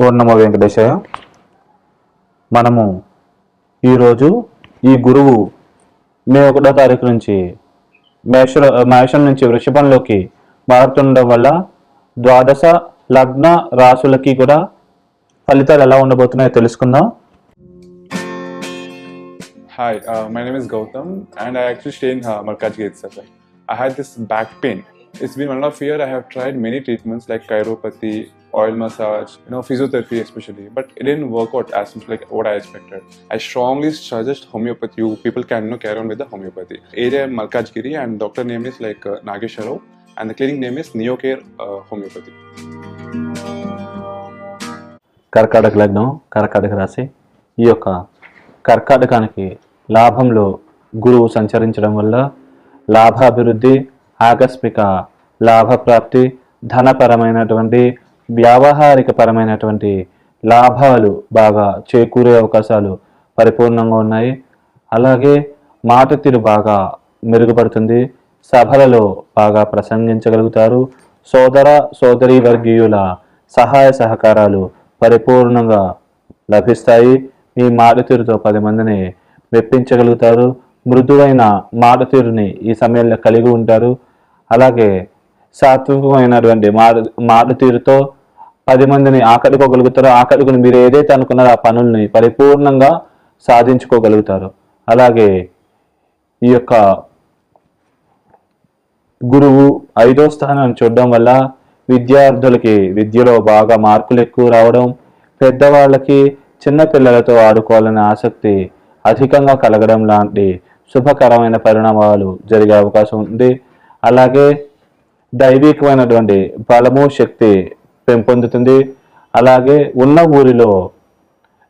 ఓం నమో మనము ఈరోజు ఈ గురువు మే ఒకటో తారీఖు నుంచి మేష మేషం నుంచి వృషభంలోకి మారుతుండడం వల్ల ద్వాదశ లగ్న రాశులకి కూడా ఫలితాలు ఎలా ఉండబోతున్నాయో తెలుసుకుందాం. Hi my name is Gautam and I actually stay in Markaz gate sir I had this back pain it's been one of year I have tried many treatments like chiropathy many treatments like chiropathy, oil massage, you know, physiotherapy especially, but it didn't work out as much like what I expected. I strongly suggest homeopathy. You people can you know, carry on with the homeopathy. Area Malkajgiri, and doctor name is like uh, Nagesha Rao, and the clinic name is Neocare uh, Homeopathy. కర్కాటక లగ్నం కర్కాటక రాశి ఈ యొక్క కర్కాటకానికి లాభంలో గురువు సంచరించడం వల్ల లాభాభివృద్ధి ఆకస్మిక లాభప్రాప్తి ధనపరమైనటువంటి వ్యావహారిక పరమైనటువంటి లాభాలు బాగా చేకూరే అవకాశాలు పరిపూర్ణంగా ఉన్నాయి. అలాగే మాట తీరు బాగా మెరుగుపడుతుంది. సభలలో బాగా ప్రసంగించగలుగుతారు. సోదర సోదరీ వర్గీయుల సహాయ సహకారాలు పరిపూర్ణంగా లభిస్తాయి. మీ మాట తీరుతో పది మందిని మెప్పించగలుగుతారు. మృదువైన మాట తీరుని ఈ సమయంలో కలిగి ఉంటారు. అలాగే సాత్వికమైనటువంటి మాట మాట తీరుతో పది మందిని ఆకట్టుకోగలుగుతారో ఆకట్టుకుని మీరు ఏదైతే అనుకున్నారో ఆ పనుల్ని పరిపూర్ణంగా సాధించుకోగలుగుతారు. అలాగే ఈ యొక్క గురువు ఐదో స్థానాన్ని చూడడం వల్ల విద్యార్థులకి విద్యలో బాగా మార్కులు ఎక్కువ రావడం పెద్దవాళ్ళకి చిన్నపిల్లలతో ఆడుకోవాలనే ఆసక్తి అధికంగా కలగడం లాంటి శుభకరమైన పరిణామాలు జరిగే అవకాశం ఉంది. అలాగే దైవికమైనటువంటి బలము శక్తి పెంపొందుతుంది అలాగే ఉన్న ఊరిలో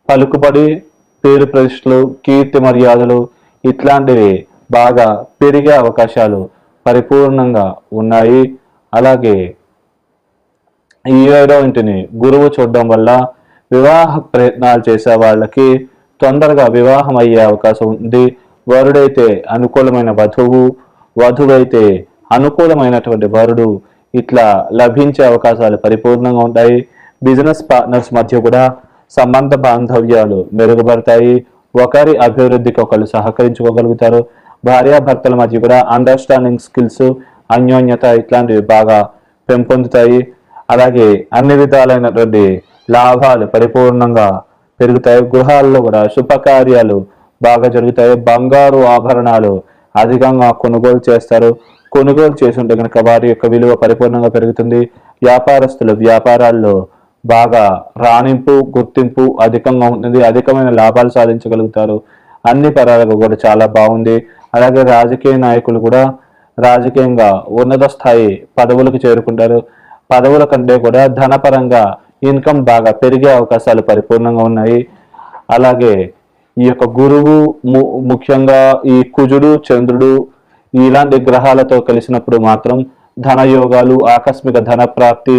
పలుకుబడి పేరు ప్రతిష్టలు కీర్తి మర్యాదలు ఇట్లాంటివి బాగా పెరిగే అవకాశాలు పరిపూర్ణంగా ఉన్నాయి. అలాగే ఈ ఏడో ఇంటిని గురువు చూడడం వల్ల వివాహ ప్రయత్నాలు చేసే వాళ్ళకి తొందరగా వివాహం అయ్యే అవకాశం ఉంది. వరుడైతే అనుకూలమైన వధువు వధువైతే అనుకూలమైనటువంటి వరుడు ఇట్లా లభించే అవకాశాలు పరిపూర్ణంగా ఉంటాయి. బిజినెస్ పార్ట్నర్స్ మధ్య కూడా సంబంధ బాంధవ్యాలు మెరుగుపడతాయి. ఒకరి అభివృద్ధికి ఒకరు సహకరించుకోగలుగుతారు. భార్యాభర్తల మధ్య కూడా అండర్స్టాండింగ్ స్కిల్స్ అన్యోన్యత ఇట్లాంటివి బాగా పెంపొందుతాయి. అలాగే అన్ని విధాలైనటువంటి లాభాలు పరిపూర్ణంగా పెరుగుతాయి. గృహాల్లో కూడా శుభకార్యాలు బాగా జరుగుతాయి. బంగారు ఆభరణాలు అధికంగా కొనుగోలు చేస్తారు. కొనుగోలు చేస్తుంటే కనుక వారి యొక్క విలువ పరిపూర్ణంగా పెరుగుతుంది. వ్యాపారస్తులు వ్యాపారాల్లో బాగా రాణింపు గుర్తింపు అధికంగా ఉంటుంది. అధికమైన లాభాలు సాధించగలుగుతారు. అన్ని పరాలకు కూడా చాలా బాగుంది. అలాగే రాజకీయ నాయకులు కూడా రాజకీయంగా ఉన్నత స్థాయి పదవులకు చేరుకుంటారు. పదవుల కంటే కూడా ధనపరంగా ఇన్కమ్ బాగా పెరిగే అవకాశాలు పరిపూర్ణంగా ఉన్నాయి. అలాగే ఈ యొక్క గురువు ము- ముఖ్యంగా ఈ కుజుడు చంద్రుడు ఇలాంటి గ్రహాలతో కలిసినప్పుడు మాత్రం ధన యోగాలు ఆకస్మిక ధన ప్రాప్తి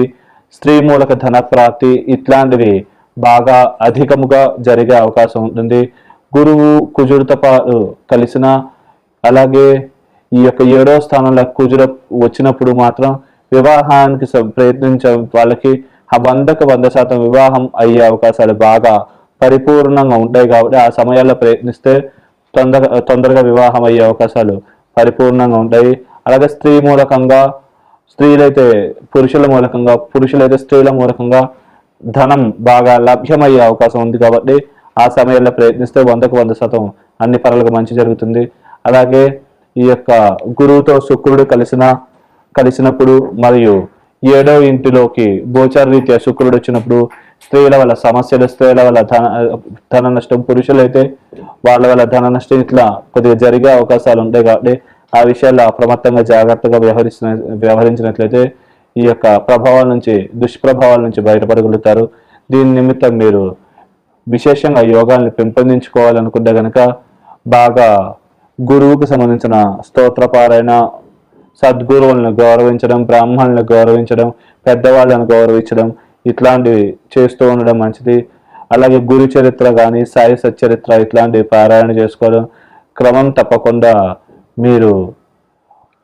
స్త్రీ మూలక ధన ప్రాప్తి ఇట్లాంటివి బాగా అధికముగా జరిగే అవకాశం ఉంటుంది. గురువు కుజుడితో పాటు కలిసిన అలాగే ఈ యొక్క ఏడో స్థానంలో కుజుర వచ్చినప్పుడు మాత్రం వివాహానికి ప్రయత్నించే వాళ్ళకి ఆ వందకు వంద శాతం వివాహం అయ్యే అవకాశాలు బాగా పరిపూర్ణంగా ఉంటాయి కాబట్టి ఆ సమయాల్లో ప్రయత్నిస్తే తొందర తొందరగా వివాహం అయ్యే అవకాశాలు పరిపూర్ణంగా ఉంటాయి. అలాగే స్త్రీ మూలకంగా స్త్రీలైతే పురుషుల మూలకంగా పురుషులైతే స్త్రీల మూలకంగా ధనం బాగా లభ్యమయ్యే అవకాశం ఉంది కాబట్టి ఆ సమయంలో ప్రయత్నిస్తే వందకు వంద శాతం అన్ని పనులకు మంచి జరుగుతుంది. అలాగే ఈ యొక్క గురువుతో శుక్రుడు కలిసిన కలిసినప్పుడు మరియు ఏడో ఇంటిలోకి గోచార రీత్యా శుక్రుడు వచ్చినప్పుడు స్త్రీల వల్ల సమస్యలు స్త్రీల వల్ల ధన ధన నష్టం పురుషులైతే వాళ్ళ వల్ల ధన నష్టం ఇట్లా కొద్దిగా జరిగే అవకాశాలు ఉంటాయి కాబట్టి ఆ విషయాల్లో అప్రమత్తంగా జాగ్రత్తగా వ్యవహరిస్తున్న వ్యవహరించినట్లయితే ఈ యొక్క ప్రభావాల నుంచి దుష్ప్రభావాల నుంచి బయటపడగలుగుతారు. దీని నిమిత్తం మీరు విశేషంగా యోగాల్ని పెంపొందించుకోవాలనుకుంటే గనక బాగా గురువుకు సంబంధించిన స్తోత్రపారైన సద్గురువులను గౌరవించడం బ్రాహ్మణులను గౌరవించడం పెద్దవాళ్ళను గౌరవించడం ఇట్లాంటివి చేస్తూ ఉండడం మంచిది. అలాగే గురు చరిత్ర కానీ సాయి సచ్చరిత్ర ఇట్లాంటివి పారాయణ చేసుకోవడం క్రమం తప్పకుండా మీరు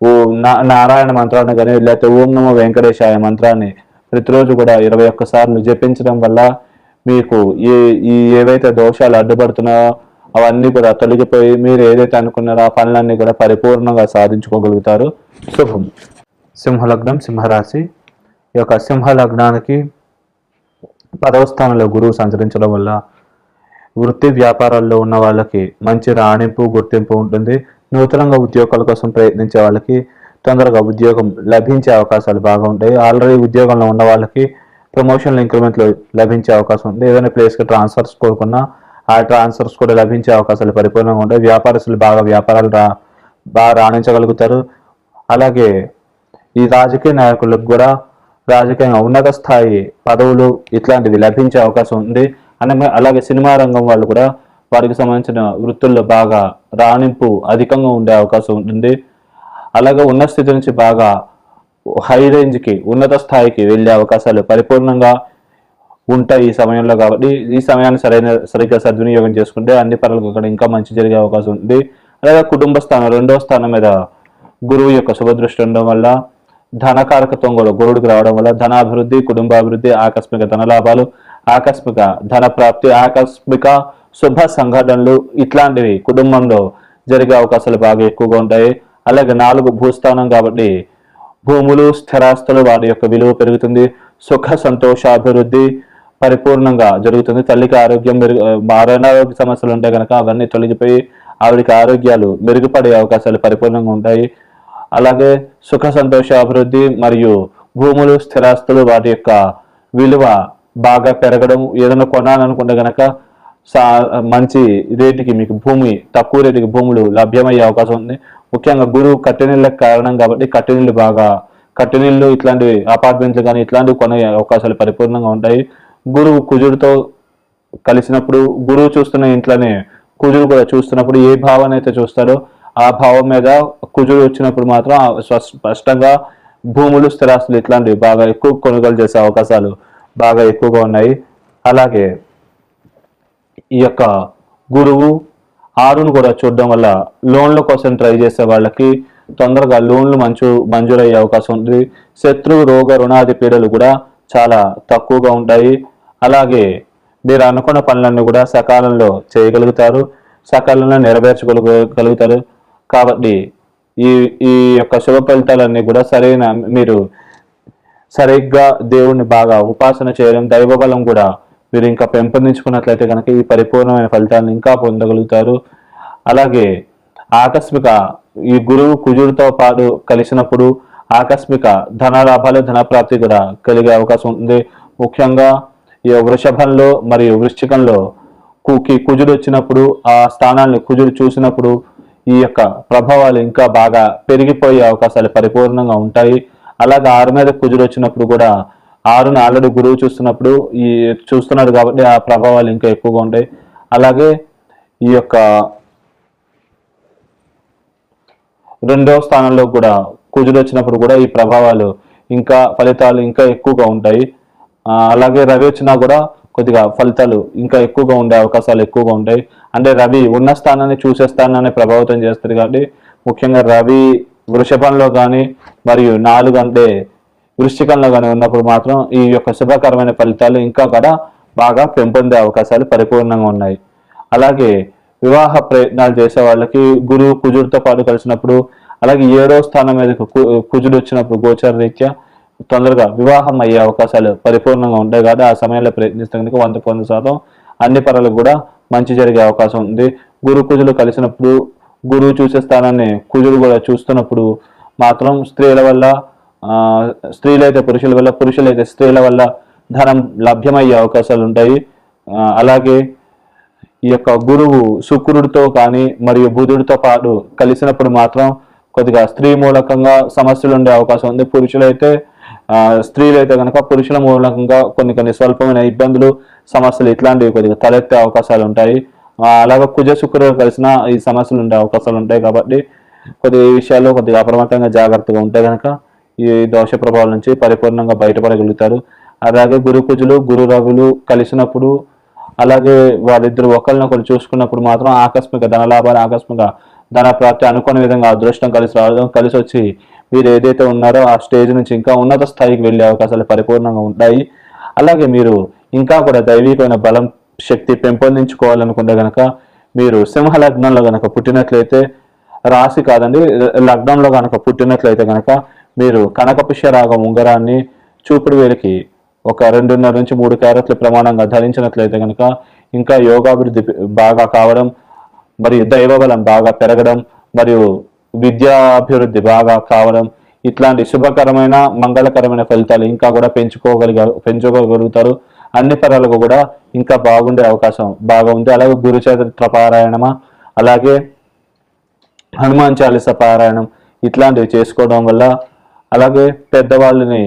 ఓ నా- నారాయణ మంత్రాన్ని కానీ లేకపోతే ఓం నమో వెంకటేశాయ మంత్రాన్ని ప్రతిరోజు కూడా ఇరవై ఒక్కసార్లు జపించడం వల్ల మీకు ఏ ఈ ఏవైతే దోషాలు అడ్డుపడుతున్నాయో అవన్నీ కూడా తొలగిపోయి మీరు ఏదైతే అనుకున్నారో ఆ పనులన్నీ కూడా పరిపూర్ణంగా సాధించుకోగలుగుతారు. శుభం. సింహలగ్నం సింహరాశి. ఈ యొక్క సింహలగ్నానికి పదవ స్థానంలో గురువు సంచరించడం వల్ల వృత్తి వ్యాపారాల్లో ఉన్న వాళ్ళకి మంచి రాణింపు గుర్తింపు ఉంటుంది. నూతనంగా ఉద్యోగాల కోసం ప్రయత్నించే వాళ్ళకి తొందరగా ఉద్యోగం లభించే అవకాశాలు బాగా ఉంటాయి. ఆల్రెడీ ఉద్యోగంలో ఉన్న వాళ్ళకి ప్రమోషన్లు ఇంక్రిమెంట్లు లభించే అవకాశం ఉంది. ఏదైనా ప్లేస్కి ట్రాన్స్ఫర్స్ కోరుకున్నా ఆ ట్రాన్స్ఫర్స్ కూడా లభించే అవకాశాలు పరిపూర్ణంగా ఉంటాయి. వ్యాపారస్తులు బాగా వ్యాపారాలు రా బాగా రాణించగలుగుతారు. అలాగే ఈ రాజకీయ నాయకులకు కూడా రాజకీయంగా ఉన్నత స్థాయి పదవులు ఇట్లాంటివి లభించే అవకాశం ఉంది. అనగా అలాగే సినిమా రంగం వాళ్ళు కూడా వారికి సంబంధించిన వృత్తుల్లో బాగా రాణింపు అధికంగా ఉండే అవకాశం ఉంటుంది. అలాగే ఉన్న స్థితి నుంచి బాగా హై రేంజ్కి ఉన్నత స్థాయికి వెళ్ళే అవకాశాలు పరిపూర్ణంగా ఉంటాయి ఈ సమయంలో కాబట్టి ఈ సమయాన్ని సరైన సరిగ్గా సద్వినియోగం చేసుకుంటే అన్ని పనులకు అక్కడ ఇంకా మంచి జరిగే అవకాశం ఉంది. అలాగే కుటుంబ స్థానం రెండవ స్థానం మీద గురువు యొక్క శుభదృష్టి ఉండడం వల్ల ధనకారకత్వం కూడా గురుడికి రావడం వల్ల ధనాభివృద్ధి కుటుంబాభివృద్ధి ఆకస్మిక ధన లాభాలు ఆకస్మిక ధన ప్రాప్తి ఆకస్మిక శుభ సంఘటనలు ఇట్లాంటివి కుటుంబంలో జరిగే అవకాశాలు బాగా ఎక్కువగా ఉంటాయి. అలాగే నాలుగు భూస్థానం కాబట్టి భూములు స్థిరాస్తులు వాటి యొక్క విలువ పెరుగుతుంది. సుఖ సంతోషాభివృద్ధి పరిపూర్ణంగా జరుగుతుంది. తల్లికి ఆరోగ్యం మెరుగు అనారోగ్య సమస్యలు ఉంటే కనుక అవన్నీ తొలగిపోయి ఆవిడకి ఆరోగ్యాలు మెరుగుపడే అవకాశాలు పరిపూర్ణంగా ఉంటాయి. అలాగే సుఖ సంతోష అభివృద్ధి మరియు భూములు స్థిరాస్తులు వాటి యొక్క విలువ బాగా పెరగడం ఏదైనా కొనాలనుకుంటే గనక సా మంచి రేటుకి మీకు భూమి తక్కువ రేటుకి భూములు లభ్యమయ్యే అవకాశం ఉంది. ముఖ్యంగా గురువు కట్టెనీళ్ళకి కారణం కాబట్టి కట్టెనీళ్ళు బాగా కట్టెనీళ్ళు ఇట్లాంటివి అపార్ట్మెంట్లు కానీ ఇట్లాంటివి కొనే అవకాశాలు పరిపూర్ణంగా ఉంటాయి. గురువు కుజుడితో కలిసినప్పుడు గురువు చూస్తున్న ఇంట్లోనే కుజుడు కూడా చూస్తున్నప్పుడు ఏ భావాన్ని అయితే చూస్తాడో ఆ భావం మీద కుజుడు వచ్చినప్పుడు మాత్రం స్పష్టంగా భూములు స్థిరాస్తులు ఇట్లాంటివి బాగా ఎక్కువ కొనుగోలు చేసే అవకాశాలు బాగా ఎక్కువగా ఉన్నాయి. అలాగే ఈ యొక్క గురువు ఆరును కూడా చూడడం వల్ల లోన్ల కోసం ట్రై చేసే వాళ్ళకి తొందరగా లోన్లు మంచు మంజూరయ్యే అవకాశం ఉంది. శత్రువు రోగ రుణాది పీడలు కూడా చాలా తక్కువగా ఉంటాయి. అలాగే మీరు అనుకున్న పనులన్నీ కూడా సకాలంలో చేయగలుగుతారు. సకాలంలో నెరవేర్చగలుగుతారు కాబట్టి ఈ ఈ యొక్క శుభ ఫలితాలన్నీ కూడా సరైన మీరు సరిగ్గా దేవుణ్ణి బాగా ఉపాసన చేయడం దైవబలం కూడా మీరు ఇంకా పెంపొందించుకున్నట్లయితే కనుక ఈ పరిపూర్ణమైన ఫలితాలను ఇంకా పొందగలుగుతారు. అలాగే ఆకస్మిక ఈ గురువు కుజుడితో పాటు కలిసినప్పుడు ఆకస్మిక ధన లాభాలు ధన ప్రాప్తి కూడా కలిగే అవకాశం ఉంటుంది. ముఖ్యంగా ఈ వృషభంలో మరియు వృశ్చికంలో కుకి కుజుడు వచ్చినప్పుడు ఆ స్థానాన్ని కుజుడు చూసినప్పుడు ఈ యొక్క ప్రభావాలు ఇంకా బాగా పెరిగిపోయే అవకాశాలు పరిపూర్ణంగా ఉంటాయి. అలాగే ఆరు మీద కుజుడు వచ్చినప్పుడు కూడా ఆరుని ఆల్రెడీ గురువు చూస్తున్నప్పుడు ఈ చూస్తున్నాడు కాబట్టి ఆ ప్రభావాలు ఇంకా ఎక్కువగా ఉంటాయి. అలాగే ఈ యొక్క రెండవ స్థానంలో కూడా కుజుడు వచ్చినప్పుడు కూడా ఈ ప్రభావాలు ఇంకా ఫలితాలు ఇంకా ఎక్కువగా ఉంటాయి. అలాగే రవి వచ్చినా కూడా కొద్దిగా ఫలితాలు ఇంకా ఎక్కువగా ఉండే అవకాశాలు ఎక్కువగా ఉంటాయి. అంటే రవి ఉన్న స్థానాన్ని చూసే స్థానాన్ని ప్రభావితం చేస్తుంది కాబట్టి ముఖ్యంగా రవి వృషభంలో కానీ మరియు నాలుగు అంటే వృశ్చికంలో కానీ ఉన్నప్పుడు మాత్రం ఈ యొక్క శుభకరమైన ఫలితాలు ఇంకా కూడా బాగా పెంపొందే అవకాశాలు పరిపూర్ణంగా ఉన్నాయి. అలాగే వివాహ ప్రయత్నాలు చేసే వాళ్ళకి గురువు కుజుడితో పాటు కలిసినప్పుడు అలాగే ఏడో స్థానం మీద కు- కుజుడు వచ్చినప్పుడు గోచర రీత్యా తొందరగా వివాహం అయ్యే అవకాశాలు పరిపూర్ణంగా ఉంటాయి కాబట్టి ఆ సమయంలో ప్రయత్నిస్తే కనుక వంద వంద శాతం అన్ని పనులకు కూడా మంచి జరిగే అవకాశం ఉంది. గురు కుజులు కలిసినప్పుడు గురువు చూసే స్థానాన్ని కుజుడు కూడా చూస్తున్నప్పుడు మాత్రం స్త్రీల వల్ల స్త్రీలైతే పురుషుల వల్ల పురుషులైతే స్త్రీల వల్ల ధనం లభ్యమయ్యే అవకాశాలు ఉంటాయి. అలాగే ఈ యొక్క గురువు శుక్రుడితో కానీ మరియు బుధుడితో పాటు కలిసినప్పుడు మాత్రం కొద్దిగా స్త్రీ మూలకంగా సమస్యలు ఉండే అవకాశం ఉంది. పురుషులైతే స్త్రీలు స్త్రీలైతే కనుక పురుషుల మూలకంగా కొన్ని కొన్ని స్వల్పమైన ఇబ్బందులు సమస్యలు ఇట్లాంటివి కొద్దిగా తలెత్తే అవకాశాలు ఉంటాయి. అలాగే కుజ శుక్రుడు కలిసిన ఈ సమస్యలు ఉండే అవకాశాలు ఉంటాయి కాబట్టి కొద్దిగా ఈ విషయాల్లో కొద్దిగా అప్రమత్తంగా జాగ్రత్తగా ఉంటే కనుక ఈ దోష ప్రభావాల నుంచి పరిపూర్ణంగా బయటపడగలుగుతారు. అలాగే గురు కుజులు గురు రవులు కలిసినప్పుడు అలాగే వాళ్ళిద్దరు ఒకరినొకరు చూసుకున్నప్పుడు మాత్రం ఆకస్మిక ధన లాభాలు ఆకస్మిక ధన ప్రాప్తి అనుకునే విధంగా అదృష్టం కలిసి రావడం కలిసి వచ్చి మీరు ఏదైతే ఉన్నారో ఆ స్టేజ్ నుంచి ఇంకా ఉన్నత స్థాయికి వెళ్ళే అవకాశాలు పరిపూర్ణంగా ఉంటాయి. అలాగే మీరు ఇంకా కూడా దైవికమైన బలం శక్తి పెంపొందించుకోవాలనుకుంటే గనక మీరు సింహ లగ్నంలో గనక పుట్టినట్లయితే రాశి కాదండి లగ్నంలో గనక పుట్టినట్లయితే గనక మీరు కనకపుష్య రాగం ఉంగరాన్ని చూపుడు వేలికి ఒక రెండున్నర నుంచి మూడు క్యారెట్ల ప్రమాణంగా ధరించినట్లయితే కనుక ఇంకా యోగాభివృద్ధి బాగా కావడం మరియు దైవబలం బాగా పెరగడం మరియు విద్యాభివృద్ధి బాగా కావడం ఇట్లాంటి శుభకరమైన మంగళకరమైన ఫలితాలు ఇంకా కూడా పెంచుకోగలిగారు పెంచుకోగలుగుతారు. అన్ని పరాలకు కూడా ఇంకా బాగుండే అవకాశం బాగా ఉంది. అలాగే గురుచరిత్ర పారాయణమా అలాగే హనుమాన్ చాలీస పారాయణం ఇట్లాంటివి చేసుకోవడం వల్ల అలాగే పెద్దవాళ్ళని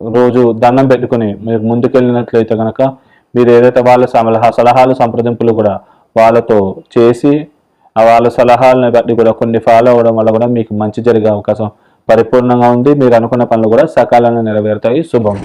రోజు దండం పెట్టుకుని మీరు ముందుకెళ్ళినట్లయితే కనుక మీరు ఏదైతే వాళ్ళ సలహా సలహాలు సంప్రదింపులు కూడా వాళ్ళతో చేసి వాళ్ళ సలహాలను బట్టి కూడా కొన్ని ఫాలో అవ్వడం వల్ల కూడా మీకు మంచి జరిగే అవకాశం పరిపూర్ణంగా ఉంది. మీరు అనుకున్న పనులు కూడా సకాలంలో నెరవేరుతాయి. శుభం.